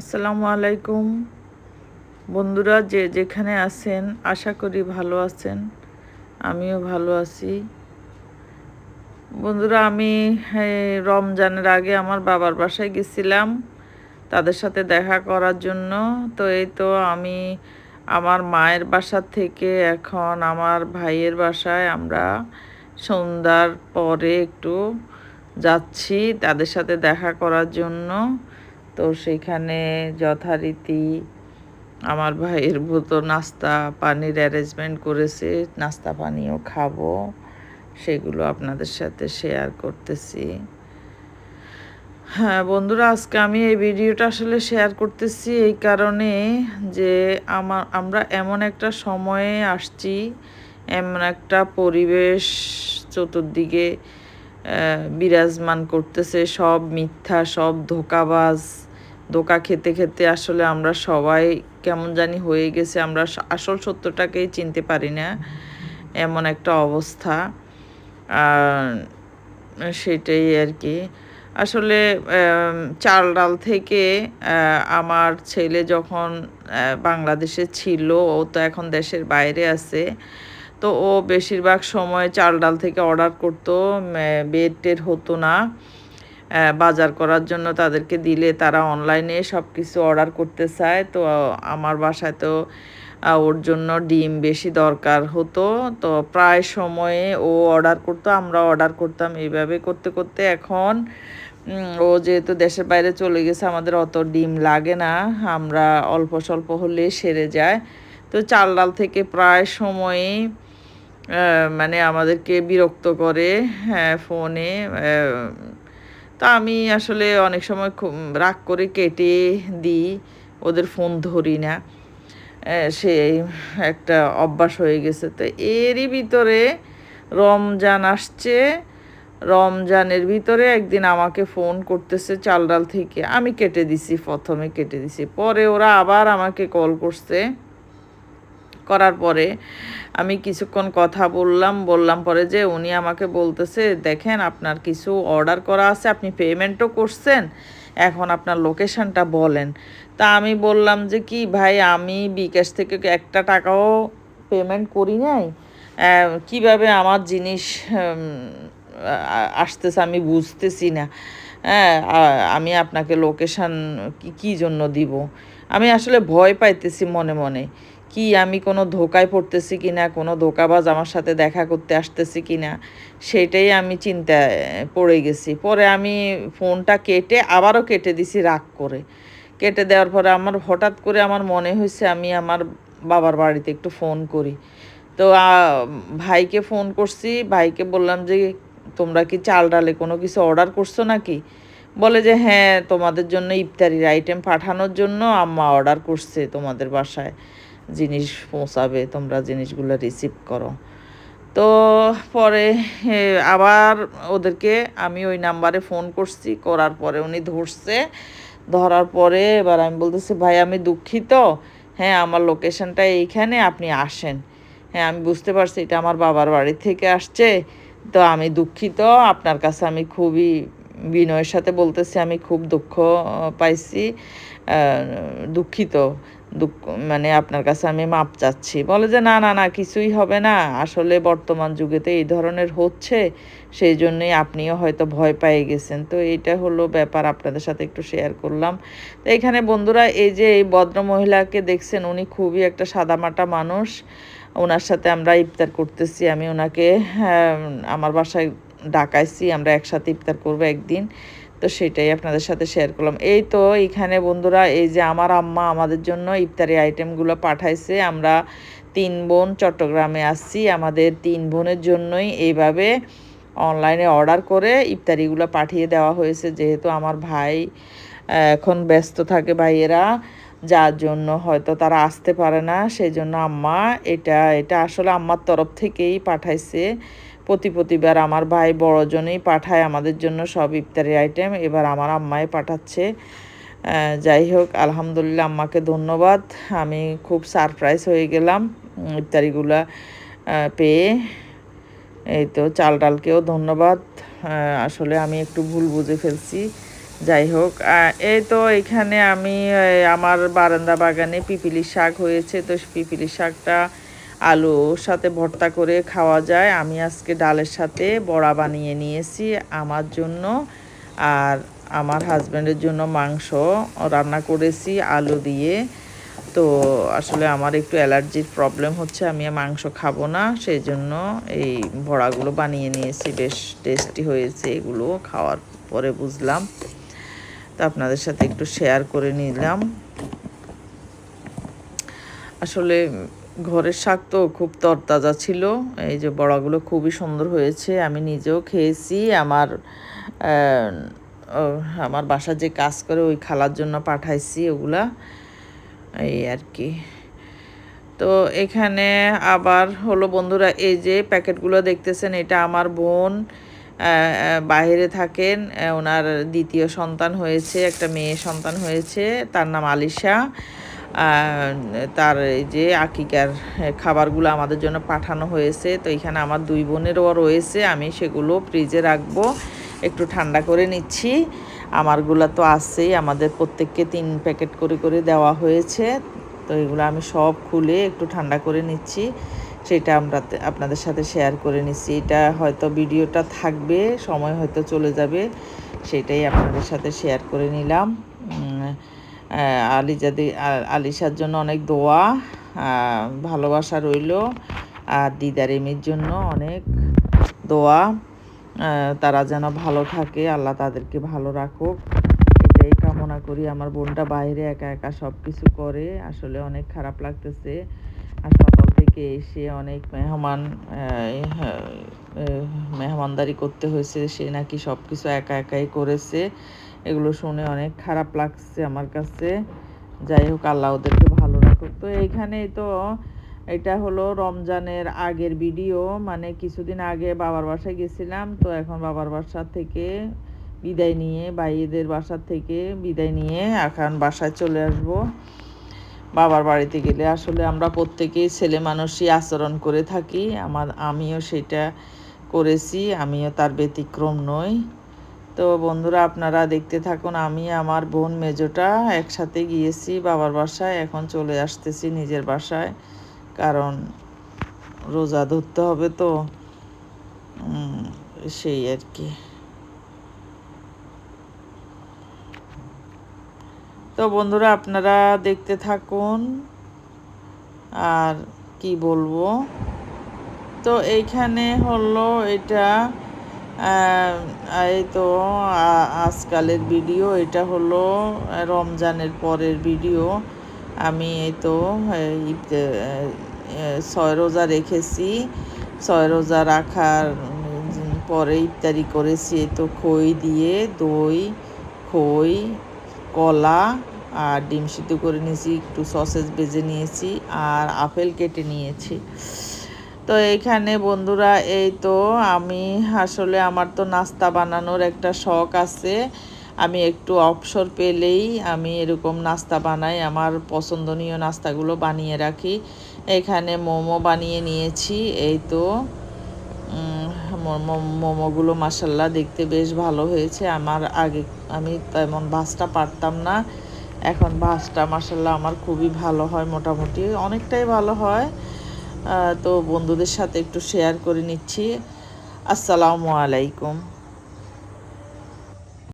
আসসালামু আলাইকুম। বন্ধুরা, যে যেখানে আছেন, আশা করি ভালো আছেন। আমিও ভালো আছি। বন্ধুরা, আমি রমজানের আগে আমার বাবার বাসায় গেছিলাম তাদের সাথে দেখা করার জন্য। তো এই তো আমি আমার মায়ের বাসা থেকে এখন আমার ভাইয়ের বাসায় আমরা সন্ধ্যার পরে একটু যাচ্ছি তাদের সাথে দেখা করার জন্য। তো সেখানে যথারীতি আমার ভাইয়ের মতো নাস্তা পানির অ্যারেঞ্জমেন্ট করেছে, নাস্তা পানিও খাব, সেগুলো আপনাদের সাথে শেয়ার করতেছি। হ্যাঁ বন্ধুরা, আজকে আমি এই ভিডিওটা আসলে শেয়ার করতেছি এই কারণে যে আমার, আমরা এমন একটা সময়ে আসছি, এমন একটা পরিবেশ চতুর্দিকে বিরাজমান করতেছে, সব মিথ্যা, সব ধোকাবাজ ধোকা খেতে খেতে আসলে আমরা সবাই কেমন জানি হয়ে গেছে। আমরা আসল সত্যটাকেই চিনতে পারি না। এমন একটা অবস্থা। সেটাই আর কি। আসলে চাল ডাল থেকে আমার ছেলে যখন বাংলাদেশে ছিল, ও তো এখন দেশের বাইরে আছে। তো ও বেশিরভাগ সময় চাল ডাল থেকে অর্ডার করতো বেড টেড হতো না। বাজার করার জন্য তাদেরকে দিলে তারা অনলাইনে সব কিছু অর্ডার করতে চায়। তো আমার বাসায় তো ওর জন্য ডিম বেশি দরকার হতো। তো প্রায় সময়ে ও অর্ডার করতো, আমরা অর্ডার করতাম এইভাবে করতে করতে। এখন ও যেহেতু দেশের বাইরে চলে গেছে, আমাদের অত ডিম লাগে না। আমরা অল্প স্বল্প হলে সেরে যায়। তো চাল ডাল থেকে প্রায় সময়ে মানে আমাদেরকে বিরক্ত করে হ্যাঁ ফোনে তা আমি আসলে অনেক সময় রাগ করে কেটে দিই, ওদের ফোন ধরি না। সে একটা অভ্যাস হয়ে গেছে। তো এরই ভিতরে রমজান আসছে। রমজানের ভিতরে একদিন আমাকে ফোন করতেছে চাল ডাল থেকে। আমি কেটে দিছি, প্রথমে কেটে দিছি। পরে ওরা আবার আমাকে কল করছে। করার পরে আমি কিছুক্ষণ কথা বললাম বললাম পরে যে উনি আমাকে বলতেছে, দেখেন আপনার কিছু অর্ডার করা আছে, আপনি পেমেন্টও করছেন, এখন আপনার লোকেশনটা বলেন। তা আমি বললাম যে, কি ভাই, আমি বিকাশ থেকে একটা টাকাও পেমেন্ট করি নাই। কীভাবে আমার জিনিস আসতেছে আমি বুঝতেছি না। হ্যাঁ আমি আপনাকে লোকেশান কী জন্য দিব? আমি আসলে ভয় পাইতেছি মনে মনে। কি আমি কোনো ধোকায় পড়তেছি কি না, কোনো ধোকাবাজ আমার সাথে দেখা করতে আসতেছি কি না, সেটাই আমি চিন্তায় পড়ে গেছি। পরে আমি ফোনটা কেটে আবারও কেটে দিছি রাগ করে। কেটে দেওয়ার পরে আমার হঠাৎ করে আমার মনে হয়েছে আমি আমার বাবার বাড়িতে একটু ফোন করি। তো ভাইকে ফোন করছি, ভাইকে বললাম যে, তোমরা কি চাল ডালে কোনো কিছু অর্ডার করছ নাকি? বলে যে হ্যাঁ তোমাদের জন্য ইফতারির আইটেম পাঠানোর জন্য আম্মা অর্ডার করছে তোমাদের বাসায়। জিনিস পৌঁছাবে, তোমরা জিনিসগুলো রিসিভ করো। তো পরে আবার ওদেরকে আমি ওই নাম্বারে ফোন করছি, করার পরে উনি ধরছে। ধরার পরে এবার আমি বলতেছি, ভাই, আমি দুঃখিত। হ্যাঁ আমার লোকেশনটা এইখানে, আপনি আসেন। হ্যাঁ আমি বুঝতে পারছি, এটা আমার বাবার বাড়ি থেকে আসছে। তো আমি দুঃখিত, আপনার কাছে আমি খুবই বিনয়ের সাথে বলতেছি, আমি খুব দুঃখ পাইছি দুঃখিত। দুঃখ মানে আপনার কাছে আমি মাপ চাচ্ছি। বলে যে না না না কিছুই হবে না। আসলে বর্তমান যুগেতে এই ধরনের হচ্ছে সেই জন্যই আপনিও হয়তো ভয় পেয়ে গেছেন। তো এইটা হলো ব্যাপার আপনাদের সাথে একটু শেয়ার করলাম। তো এখানে বন্ধুরা এই যে এই ভদ্র মহিলাকে দেখছেন উনি খুবই একটা সাদামাটা মানুষ। ওনার সাথে আমরা ইফতার করতেছি আমি ওনাকে হ্যাঁ, আমার বাসায় ডাকাইছি আমরা একসাথে ইফতার করব একদিন। তো সেটাই আপনাদের সাথে শেয়ার করলাম। এই তো এখানে বন্ধুরা, এই যে আমার আম্মা আমাদের জন্য ইফতারি আইটেমগুলো পাঠাইছে। আমরা তিন বোন চট্টগ্রামে আসছি আমাদের তিন বোনের জন্যই এইভাবে অনলাইনে অর্ডার করে ইফতারিগুলো পাঠিয়ে দেওয়া হয়েছে। যেহেতু আমার ভাই এখন ব্যস্ত থাকে ভাইয়েরা, যার জন্য হয়তো তারা আসতে পারে না। সেই জন্য আম্মা এটা এটা আসলে আম্মার তরফ থেকেই পাঠাইছে। প্রতি প্রতিবার আমার ভাই বড়জনই পাঠায় আমাদের জন্য সব ইফতারি আইটেম। এবার আমার আম্মাই পাঠাচ্ছে। যাই হোক, আলহামদুলিল্লাহ আম্মাকে ধন্যবাদ। আমি খুব সারপ্রাইজ হয়ে গেলাম ইফতারিগুলা পেয়ে। এই তো চাল ডালকেও ধন্যবাদ আসলে আমি একটু ভুল বুঝে ফেলছি। যাই হোক এই তো এখানে আমি আমার বারান্দা বাগানে পিপিলি শাক হয়েছে। তো পিপিলি শাকটা আলুর সাথে ভর্তা করে খাওয়া যায়। আমি আজকে ডালের সাথে বড়া বানিয়ে নিয়েছি আমার জন্য আর আমার হাজব্যান্ডের জন্য মাংস। রান্না করেছি আলু দিয়ে। তো আসলে আমার একটু অ্যালার্জির প্রবলেম হচ্ছে, আমি মাংস খাব না। সেই জন্য এই বড়াগুলো বানিয়ে নিয়েছি। বেশ টেস্টি হয়েছে এগুলো খাওয়ার পরে বুঝলাম। তো আপনাদের সাথে একটু শেয়ার করে নিলাম। আসলে ঘরের শাক তো খুব তরতাজা ছিল। এই যে বড়াগুলো খুবই সুন্দর হয়েছে, আমি নিজেও খেয়েছি। আমার আমার বাসা যে কাজ করে ওই খালার জন্য পাঠাইছি ওগুলা, এই আর কি। তো এখানে আবার হলো বন্ধুরা, এই যে প্যাকেটগুলো দেখতেছেন, এটা আমার বোন বাইরে থাকেন ওনার দ্বিতীয় সন্তান হয়েছে, একটা মেয়ে সন্তান হয়েছে, তার নাম আলিশা। তার যে আকিকার খাবারগুলো আমাদের জন্য পাঠানো হয়েছে, তো এখানে আমার দুই বোনেরও রয়েছে, আমি সেগুলো ফ্রিজে রাখব, একটু ঠান্ডা করে নিচ্ছি। আমারগুলো তো আছেই, আমাদের প্রত্যেককে তিন প্যাকেট করে করে দেওয়া হয়েছে, তো এগুলো আমি সব খুলে একটু ঠান্ডা করে নিচ্ছি, সেটা আমরা আপনাদের সাথে শেয়ার করে নিচ্ছি। এটা হয়তো ভিডিওটা থাকবে, সময় হয়তো চলে যাবে, সেটাই আপনাদের সাথে শেয়ার করে নিলাম। আলিজাদি আলিশার জন্য অনেক দোয়া ভালোবাসা রইল, আর দিদার এমির জন্য অনেক দোয়া তারা যেন ভালো থাকে, আল্লাহ তাদেরকে ভালো রাখুক। এটাই কামনা করি, আমার বোনটা বাইরে একা একা সব কিছু করে, আসলে অনেক খারাপ লাগতেছে। হাসপাতাল থেকে এসে অনেক মেহমান মেহমানদারি করতে হয়েছে, সে নাকি সব কিছু একা একাই করেছে। এগুলো শুনে অনেক খারাপ লাগছে আমার কাছে। যাই হোক, আল্লাহ ওদেরকে ভালো রাখুক। তো এইখানেই তো এটা হলো রমজানের আগের ভিডিও। মানে কিছুদিন আগে বাবার বাসায় গেছিলাম, তো এখন বাবার বাসা থেকে বিদায় নিয়ে, ভাইদের বাসা থেকে বিদায় নিয়ে এখন বাসায় চলে আসব। বাবার বাড়িতে গেলে আসলে আমরা প্রত্যেকেই ছেলে মানুষই আচরণ করে থাকি। আমার, আমিও সেটা করেছি, আমিও তার ব্যতিক্রম নই। তো বন্ধুরা আপনারা দেখতে থাকুন, আমি আমার বোন মেজোটা একসাথে গিয়েছি বাবার বাসায়, এখন চলে আসতেছি নিজের বাসায়। কারণ রোজা ধরতে হবে তো। সেই আর কি। তো বন্ধুরা আপনারা দেখতে থাকুন, আর কি বলব? তো এইখানে হলো এটা এই তো আজকালের ভিডিও, এটা হলো রমজানের পরের ভিডিও। আমি এই তো ছয় রোজা রেখেছি। ছয় রোজা রাখার পরে ইফতারি করেছি, এই তো খই দিয়ে, দই, খই, কলা, আর ডিম সিদ্ধ করে নিয়েছি, একটু সসেজ বেজে নিয়েছি, আর আপেল কেটে নিয়েছি। তো এইখানে বন্ধুরা, এই তো আমি আসলে আমার তো নাস্তা বানানোর একটা শখ আছে। আমি একটু অবসর পেলেই আমি এরকম নাস্তা বানাই, আমার পছন্দনীয় নাস্তাগুলো বানিয়ে রাখি। এখানে মোমো বানিয়ে নিয়েছি, এই তো। মোমোগুলো মাসাল্লাহ দেখতে বেশ ভালো হয়েছে। আমার আগে, আমি তেমন ভাজটা পারতাম না। এখন ভাজটা মাসাল্লাহ আমার খুবই ভালো হয় মোটামুটি, অনেকটাই ভালো হয়। তো বন্ধুদের সাথে একটু শেয়ার করে নিচ্ছি। আসসালামু আলাইকুম।